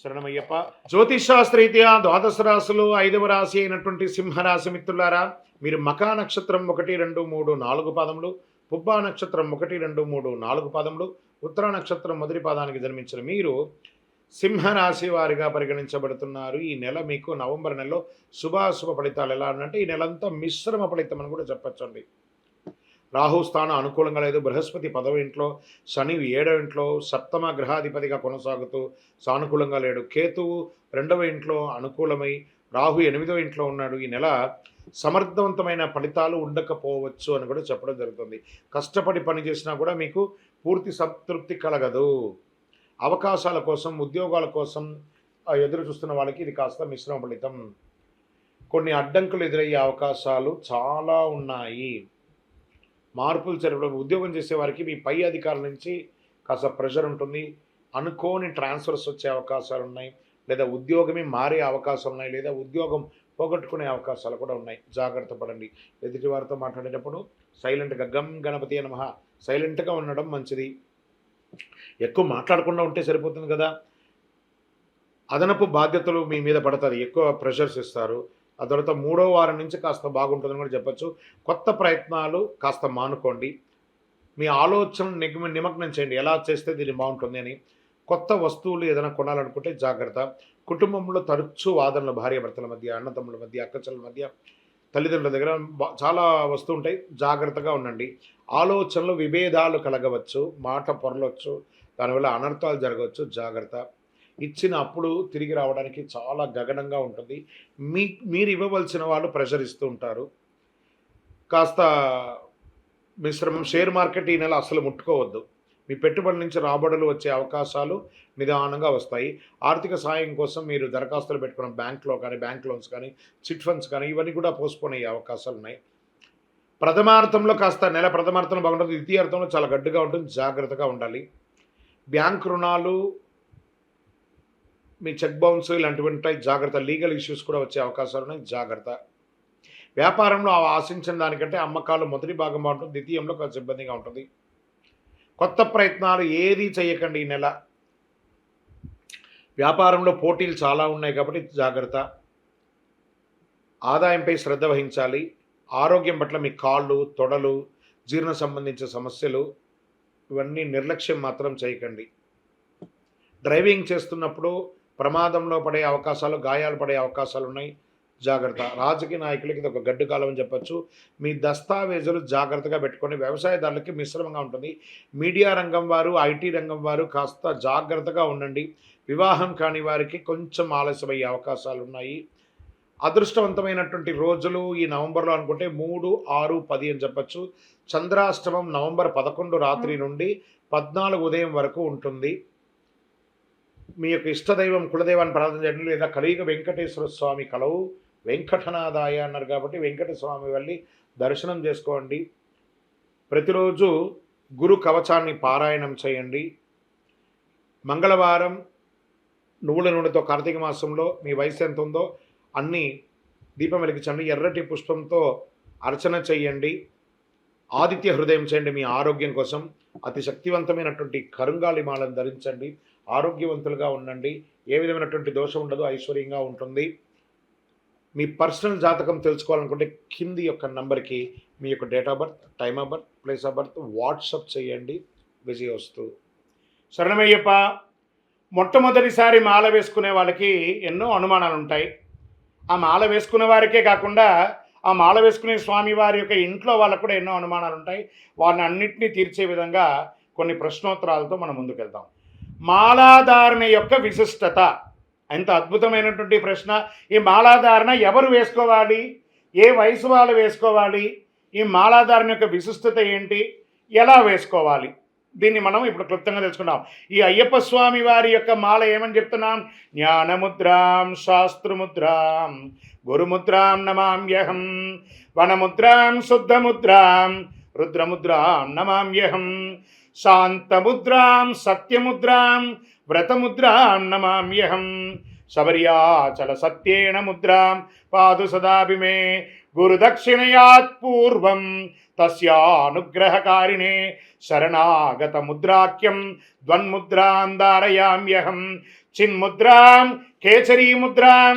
శరణమయ్యప్ప. జ్యోతిష్ శాస్త్రీత్యా ద్వాదశ రాశులు ఐదవ రాశి అయినటువంటి సింహరాశి మిత్రులారా మీరు మకా నక్షత్రం ఒకటి రెండు మూడు నాలుగు పాదములు పుబ్బా నక్షత్రం ఒకటి రెండు మూడు నాలుగు పాదములు ఉత్తర నక్షత్రం మొదటి పాదానికి జన్మించిన మీరు సింహరాశి వారిగా పరిగణించబడుతున్నారు. ఈ నెల మీకు నవంబర్ నెలలో శుభాశుభ ఫలితాలు ఎలా అంటే ఈ నెలంతా మిశ్రమ ఫలితం అని కూడా చెప్పచ్చండి. రాహు స్థానం అనుకూలంగా లేదు. బృహస్పతి పదవ ఇంట్లో శని ఏడవ ఇంట్లో సప్తమ గ్రహాధిపతిగా కొనసాగుతూ సానుకూలంగా లేడు. కేతువు రెండవ ఇంట్లో అనుకూలమై రాహు ఎనిమిదవ ఇంట్లో ఉన్నాడు. ఈ నెల సమర్థవంతమైన ఫలితాలు ఉండకపోవచ్చు అని కూడా చెప్పడం జరుగుతుంది. కష్టపడి పని చేసినా కూడా మీకు పూర్తి సంతృప్తి కలగదు. అవకాశాల కోసం ఉద్యోగాల కోసం ఎదురు చూస్తున్న వాళ్ళకి ఇది కాస్త మిశ్రమ ఫలితం. కొన్ని అడ్డంకులు ఎదురయ్యే అవకాశాలు చాలా ఉన్నాయి. మార్పులు జరపడం ఉద్యోగం చేసేవారికి మీ పై అధికారుల నుంచి కాస్త ప్రెషర్ ఉంటుంది. అనుకోని ట్రాన్స్ఫర్స్ వచ్చే అవకాశాలు ఉన్నాయి. లేదా ఉద్యోగమే మారే అవకాశాలు ఉన్నాయి. లేదా ఉద్యోగం పోగొట్టుకునే అవకాశాలు కూడా ఉన్నాయి. జాగ్రత్త పడండి. ఎదుటి వారితో మాట్లాడేటప్పుడు సైలెంట్గా గమ్ గణపతి నమః సైలెంట్గా ఉండడం మంచిది. ఎక్కువ మాట్లాడకుండా ఉంటే సరిపోతుంది కదా. అదనపు బాధ్యతలు మీ మీద పడుతుంది ఎక్కువ ప్రెషర్స్ ఇస్తారు. ఆ తర్వాత మూడో వారం నుంచి కాస్త బాగుంటుందని కూడా చెప్పచ్చు. కొత్త ప్రయత్నాలు కాస్త మానుకోండి. మీ ఆలోచన నిగమ నిమగ్నం చేయండి ఎలా చేస్తే దీన్ని బాగుంటుంది అని. కొత్త వస్తువులు ఏదైనా కొనాలనుకుంటే జాగ్రత్త. కుటుంబంలో తరచూ వాదనలు భార్యభర్తల మధ్య అన్నతమ్ముల మధ్య అక్కచెల్లెల మధ్య తల్లిదండ్రుల దగ్గర చాలా వస్తువు ఉంటాయి. జాగ్రత్తగా ఉండండి. ఆలోచనలు విభేదాలు కలగవచ్చు. మాట పొరలవచ్చు దానివల్ల అనర్థాలు జరగవచ్చు. జాగ్రత్త. ఇచ్చిన అప్పుడు తిరిగి రావడానికి చాలా గగనంగా ఉంటుంది. మీ మీరు ఇవ్వవలసిన వాళ్ళు ప్రెషర్ ఇస్తూ ఉంటారు. కాస్త మిశ్రమం షేర్ మార్కెట్ ఈ నెల అసలు ముట్టుకోవద్దు. మీ పెట్టుబడి నుంచి రాబడులు వచ్చే అవకాశాలు నిదానంగా వస్తాయి. ఆర్థిక సాయం కోసం మీరు దరఖాస్తులు పెట్టుకున్న బ్యాంక్లో కానీ బ్యాంక్ లోన్స్ కానీ చిట్ ఫండ్స్ కానీ ఇవన్నీ కూడా పోస్ట్పోన్ అయ్యే అవకాశాలు ఉన్నాయి. ప్రథమార్థంలో కాస్త నెల ప్రథమార్థంలో బాగుంటుంది. ద్వితీయార్థంలో చాలా గడ్డుగా ఉంటుంది. జాగ్రత్తగా ఉండాలి. బ్యాంక్ రుణాలు మీ చెక్ బౌన్స్ ఇలాంటివి ఉంటాయి జాగ్రత్త. లీగల్ ఇష్యూస్ కూడా వచ్చే అవకాశాలు ఉన్నాయి. జాగ్రత్త. వ్యాపారంలో ఆశించిన దానికంటే అమ్మకాలు మొదటి భాగం బాగుంటుంది ద్వితీయంలో కొంచెం ఇబ్బందిగా ఉంటుంది. కొత్త ప్రయత్నాలు ఏది చేయకండి ఈ నెల. వ్యాపారంలో పోటీలు చాలా ఉన్నాయి కాబట్టి జాగ్రత్త. ఆదాయంపై శ్రద్ధ వహించాలి. ఆరోగ్యం పట్ల మీ కాళ్ళు తొడలు జీర్ణ సంబంధించిన సమస్యలు ఇవన్నీ నిర్లక్ష్యం మాత్రం చేయకండి. డ్రైవింగ్ చేస్తున్నప్పుడు ప్రమాదంలో పడే అవకాశాలు గాయాలు పడే అవకాశాలు ఉన్నాయి. జాగ్రత్త. రాజకీయ నాయకులకి ఇది ఒక గడ్డు కాలం అని చెప్పొచ్చు. మీ దస్తావేజులు జాగ్రత్తగా పెట్టుకొని వ్యవసాయదారులకి మిశ్రమంగా ఉంటుంది. మీడియా రంగం వారు ఐటీ రంగం వారు కాస్త జాగ్రత్తగా ఉండండి. వివాహం కాని వారికి కొంచెం ఆలస్యమయ్యే అవకాశాలు ఉన్నాయి. అదృష్టవంతమైనటువంటి రోజులు ఈ నవంబర్లో అనుకుంటే మూడు ఆరు పది అని చెప్పచ్చు. చంద్రాష్టమం నవంబర్ పదకొండు రాత్రి నుండి పద్నాలుగు ఉదయం వరకు ఉంటుంది. మీ యొక్క ఇష్టదైవం కులదైవాన్ని ప్రార్థన చేయండి లేదా కలియుగ వెంకటేశ్వర స్వామి కలవు. వెంకటనాదాయ అన్నారు కాబట్టి వెంకటస్వామి వెళ్ళి దర్శనం చేసుకోండి. ప్రతిరోజు గురు కవచాన్ని పారాయణం చేయండి. మంగళవారం నువ్వుల నూనెతో కార్తీక మాసంలో మీ వయసు ఎంత ఉందో అన్నీ దీపం వెలిగించండి. ఎర్రటి పుష్పంతో అర్చన చేయండి. ఆదిత్య హృదయం చేయండి మీ ఆరోగ్యం కోసం. అతి శక్తివంతమైనటువంటి కరుంగాలి మాలను ధరించండి. ఆరోగ్యవంతులుగా ఉండండి. ఏ విధమైనటువంటి దోషం ఉండదు ఐశ్వర్యంగా ఉంటుంది. మీ పర్సనల్ జాతకం తెలుసుకోవాలనుకుంటే కింది యొక్క నంబర్కి మీ యొక్క date of birth time of birth place of birth WhatsApp చేయండి. విజయ వస్తూ శరణమయ్యప్ప మొట్టమొదటిసారి మాల వేసుకునే వాళ్ళకి ఎన్నో అనుమానాలు ఉంటాయి ఆ మాల వేసుకునే వారికే కాకుండా ఆ మాల వేసుకునే స్వామి వారి యొక్క ఇంట్లో వాళ్ళకు కూడా ఎన్నో అనుమానాలు ఉంటాయి వారిని అన్నింటినీ తీర్చే విధంగా కొన్ని ప్రశ్నోత్తరాలతో మనం ముందుకెళ్తాం. మాలాధారణ యొక్క విశిష్టత. ఎంత అద్భుతమైనటువంటి ప్రశ్న. ఈ మాలాధారణ ఎవరు వేసుకోవాలి? ఏ వయసు వాళ్ళు వేసుకోవాలి? ఈ మాలాధారణ యొక్క విశిష్టత ఏంటి? ఎలా వేసుకోవాలి? దీన్ని మనం ఇప్పుడు క్లుప్తంగా తెలుసుకున్నాం ఈ అయ్యప్ప స్వామి వారి యొక్క మాల ఏమని చెప్తున్నాం? జ్ఞానముద్రాం శాస్త్రముద్రాం గురుముద్రాం నమామ్యహం వనముద్రాం శుద్ధముద్రాం రుద్రముద్రాం నమామ్యహం శాంతముద్రాం సత్యముద్రాం వ్రతముద్రాం నమామ్యహం శబర్యాచల సత్యేణ ముద్రాం పాదు సదాభిమే గురుదక్షిణయాత్ పూర్వం తస్యానుగ్రహకారిణే శరణాగత ముద్రాఖ్యం ద్వన్ముద్రాం ధారయామ్యహం చిన్ముద్రాం కేసరీముద్రాం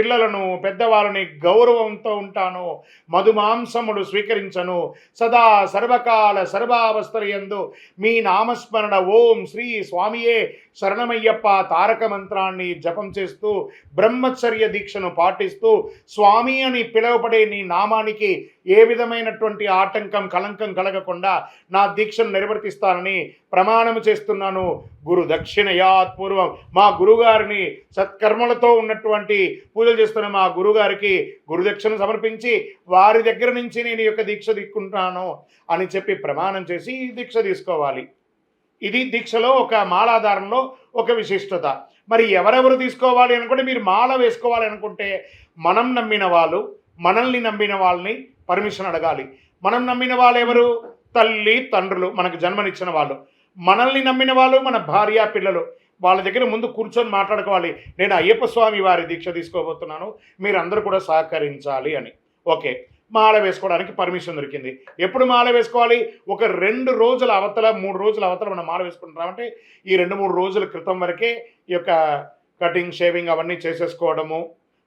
పిల్లలను పెద్దవాళ్ళని గౌరవంతో ఉంటాను మధుమాంసములు స్వీకరించను. సదా సర్వకాల సర్వావస్థల యందు మీ నామస్మరణ ఓం శ్రీ స్వామియే శరణమయ్యప్ప తారక మంత్రాన్ని జపం చేస్తూ బ్రహ్మచర్య దీక్షను పాటిస్తూ స్వామి అని పిలువబడే నీ నామానికి ఏ విధమైనటువంటి ఆటంకం కలంకం కలగకుండా నా దీక్షను నిర్వర్తిస్తానని ప్రమాణము చేస్తున్నాను. గురు దక్షిణయాత్ పూర్వం మా గురుగారిని సత్కర్మలతో ఉన్నటువంటి పూజలు చేస్తున్న మా గురుగారికి గురుదక్షిణ సమర్పించి వారి దగ్గర నుంచి నేను యొక్క దీక్ష తీసుకుంటాను అని చెప్పి ప్రమాణం చేసి ఈ దీక్ష తీసుకోవాలి. ఇది దీక్షలో ఒక మాలాధారంలో ఒక విశిష్టత. మరి ఎవరెవరు తీసుకోవాలి అనుకుంటే మీరు మాల వేసుకోవాలి అనుకుంటే మనం నమ్మిన వాళ్ళు మనల్ని నమ్మిన వాళ్ళని పర్మిషన్ అడగాలి. మనం నమ్మిన వాళ్ళు ఎవరు? తల్లి తండ్రులు మనకు జన్మనిచ్చిన వాళ్ళు. మనల్ని నమ్మిన వాళ్ళు మన భార్య పిల్లలు. వాళ్ళ దగ్గర ముందు కూర్చొని మాట్లాడుకోవాలి. నేను అయ్యప్ప స్వామి వారి దీక్ష తీసుకోబోతున్నాను. మీరందరూ కూడా సహకరించాలి అని. ఓకే. మాల వేసుకోవడానికి పర్మిషన్ దొరికింది. ఎప్పుడు మాల వేసుకోవాలి? ఒక రెండు రోజుల అవతల మూడు రోజుల అవతల మనం మాల వేసుకుంటున్నామంటే ఈ రెండు మూడు రోజుల క్రితం వరకే ఈ యొక్క కటింగ్ షేవింగ్ అవన్నీ చేసేసుకోవడము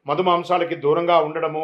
మధుమాంసాలకి దూరంగా ఉండడము